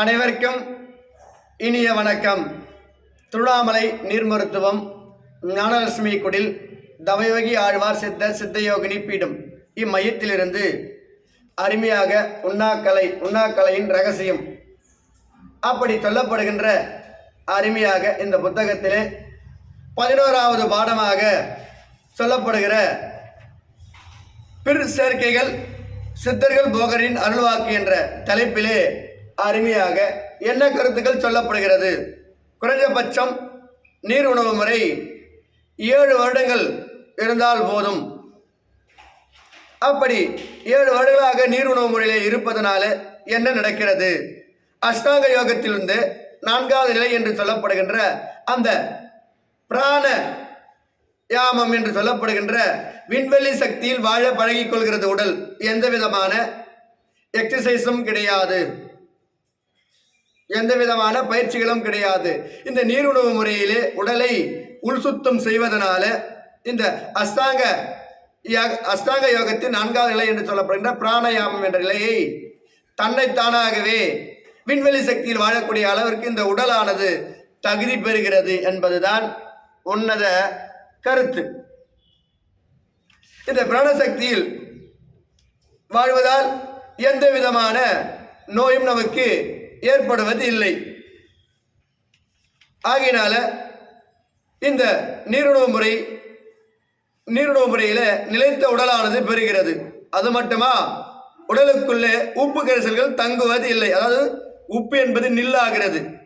அனைவருக்கும் இனிய வணக்கம். திருவண்ணாமலை நீர் மருத்துவம் ஞானலட்சுமி குடில் தவயோகி ஆழ்வார் சித்த சித்தயோகினி பீடம். இம்மையத்திலிருந்து அருமையாக உண்ணாக்கலை உண்ணாக்கலையின் ரகசியம். அப்படி சொல்லப்படுகின்ற அருமையாக இந்த புத்தகத்திலே பதினோராவது பாடமாக சொல்லப்படுகிற பிற சேர்க்கைகள் சித்தர்கள் போகரின் அருள்வாக்கு என்ற தலைப்பிலே அருமையாக என்ன கருத்துக்கள் சொல்லப்படுகிறது? குறைந்தபட்சம் நீர் உணவு முறை ஏழு வருடங்கள் இருந்தால் போதும். அப்படி ஏழு வருடங்களாக நீர் உணவு முறையிலே இருப்பதனால என்ன நடக்கிறது? அஷ்டாங்க யோகத்திலிருந்து நான்காவது நிலை என்று சொல்லப்படுகின்ற அந்த பிராண யாமம் என்று சொல்லப்படுகின்ற விண்வெளி சக்தியில் வாழ பழகிக் கொள்கிறது உடல். எந்த விதமான எக்ஸசைஸும் கிடையாது. எந்த விதமான பயிற்சிகளும் கிடையாது. இந்த நீருணவு முறையிலே உடலை உள்சுத்தம் செய்வதனால இந்த அஸ்தாங்க அஸ்தாங்க யோகத்தின் நான்காவது நிலை என்று சொல்லப்படுகின்ற பிராணயாமம் என்ற நிலையை தன்னைத்தானாகவே விண்வெளி சக்தியில் வாழக்கூடிய அளவிற்கு இந்த உடலானது தகுதி பெறுகிறது என்பதுதான் உன்னத கருத்து. இந்த பிராணசக்தியில் வாழ்வதால் எந்த விதமான நோயும் நமக்கு ஏற்படுவது இல்லை ஆகையினால இந்த நீருணவு முறை நீருணவு முறையில் நிலைத்த உடலானது பெறுகிறது அது மட்டுமா? உடலுக்குள்ளே உப்பு கரைசல்கள் தங்குவது இல்லை அதாவது உப்பு என்பது நில்லாகிறது.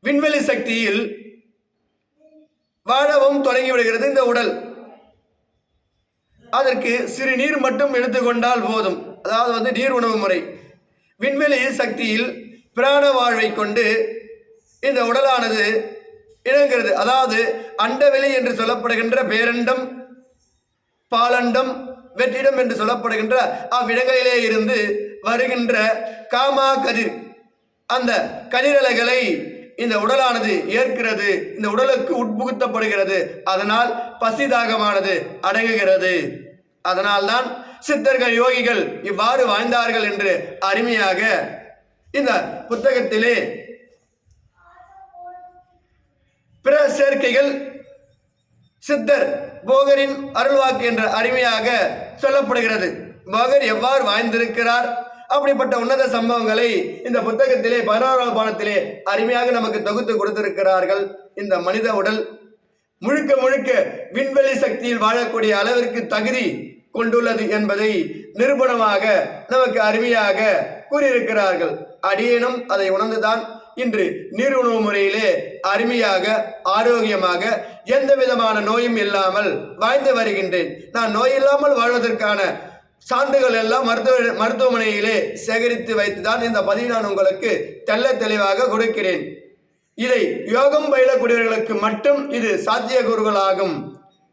விண்வெளி சக்தியில் வாழவும் தொடங்கிவிடுகிறது இந்த உடல். அதற்கு சிறு நீர் மட்டும் எடுத்துக்கொண்டால் போதும். அதாவது வந்து நீர் உணவு முறை. விண்வெளி சக்தியில் பிராண வாழ்வை கொண்டு இந்த உடலானது இணங்கிறது அதாவது அண்டவெளி என்று சொல்லப்படுகின்ற பேரண்டம் பாலண்டம் வெற்றிடம் என்று சொல்லப்படுகின்ற அவ்விடங்களிலே இருந்து வருகின்ற காமா கதிர் அந்த கதிரலைகளை இந்த உடலானது ஏற்கிறது. இந்த உடலுக்கு உட்புகுத்தப்படுகிறது. அதனால் பசிதாகமானது அடங்குகிறது. அதனால்தான் சித்தர்கள் யோகிகள் இவ்வாறு வாழ்ந்தார்கள் என்று அருமையாக இந்த புத்தகத்திலே பிற சேர்க்கைகள் சித்தர் போகரின் அருள்வாக்கு என்ற அருமையாக சொல்லப்படுகிறது. போகர் எவ்வாறு வாழ்ந்திருக்கிறார்? அப்படிப்பட்ட உன்னத சம்பவங்களை இந்த புத்தகத்திலே பதினோராவது பாடத்திலே அருமையாக நமக்கு தொகுத்து கொடுத்திருக்கிறார்கள். இந்த மனித உடல் முழுக்க முழுக்க விண்வெளி சக்தியில் வாழக்கூடிய அளவிற்கு தகுதி கொண்டுள்ளது என்பதை நிரூபணமாக நமக்கு அருமையாக கூறியிருக்கிறார்கள். அடியேனும் அதை உணர்ந்துதான் இன்று நீர் உணவு முறையிலே அருமையாக ஆரோக்கியமாக எந்த விதமான நோயும் இல்லாமல் வாழ்ந்து வருகின்றேன். நான் நோய் இல்லாமல் வாழ்வதற்கான சான்றுகள் எல்லாம் மருத்துவ மருத்துவமனையிலே சேகரித்து வைத்துதான் இந்த பதிவு நான் உங்களுக்கு தெள்ள தெளிவாக கொடுக்கிறேன். இதை யோகம் பயிலக்கூடியவர்களுக்கு மட்டும் இது சாத்தியக்கூறுகளாகும்.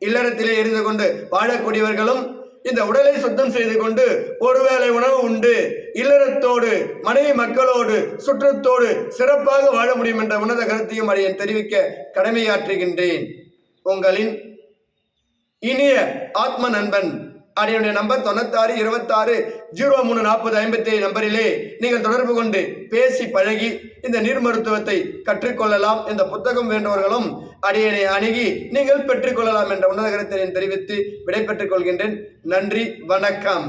இல்லறத்திலே இருந்து கொண்டு வாழக்கூடியவர்களும் இந்த உடலை சுத்தம் செய்து கொண்டு ஒருவேளை உணவு உண்டு இல்லறத்தோடு மனைவி மக்களோடு சுற்றத்தோடு சிறப்பாக வாழ முடியும் என்ற உன்னத கருத்தையும் அடியேன் தெரிவிக்க கடமையாற்றுகின்றேன். உங்களின் இனிய ஆத்ம நண்பன் அடியுடைய நம்பர் தொண்ணூத்தாறு இருபத்தாறு ஜீரோ மூணு நாற்பது ஐம்பத்தி ஏழு நம்பரிலே நீங்கள் தொடர்பு கொண்டு பேசி பழகி இந்த நீர் மருத்துவத்தை கற்றுக்கொள்ளலாம் இந்த புத்தகம் வேண்டவர்களும் அடியனை அணுகி நீங்கள் பெற்றுக்கொள்ளலாம் என்ற உன்னத கருத்தை தெரிவித்து விடைபெற்றுக் கொள்கின்றேன். நன்றி வணக்கம்.